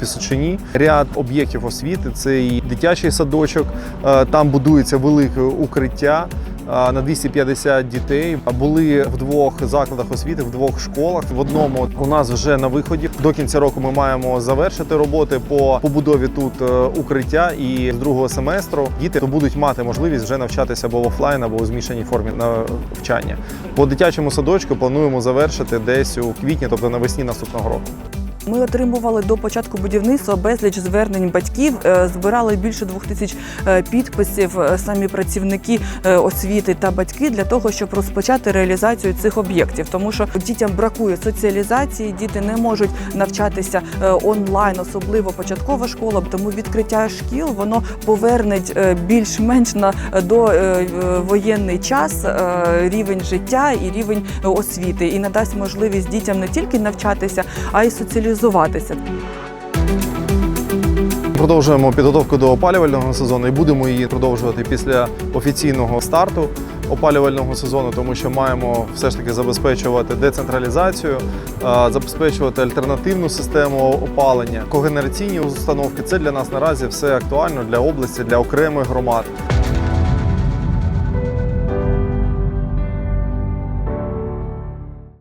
Пісочині. Ряд об'єктів освіти це і дитячий садочок. е, Там будується велике укриття. е, На 250 дітей були в двох закладах освіти, в двох школах. В одному у нас вже на виході до кінця року ми маємо завершити роботи по побудові тут е, укриття. І з другого семестру діти будуть мати можливість вже навчатися або в офлайн, або у змішаній формі навчання. По дитячому садочку плануємо завершити десь у квітні, тобто навесні наступного року. Ми отримували до початку будівництва безліч звернень батьків, е, збирали більше двох тисяч е, підписів е, самі працівники освіти та батьки для того, щоб розпочати реалізацію цих об'єктів. Тому що дітям бракує соціалізації, діти не можуть навчатися онлайн, особливо початкова школа. Тому відкриття шкіл воно поверне більш-менш на до воєнний час рівень життя і рівень освіти, і надасть можливість дітям не тільки навчатися, а й соціалізуватися. Продовжуємо підготовку до опалювального сезону і будемо її продовжувати після офіційного старту опалювального сезону, тому що маємо все ж таки забезпечувати децентралізацію, е, забезпечувати альтернативну систему опалення, когенераційні установки. Це для нас наразі все актуально для області, для окремих громад.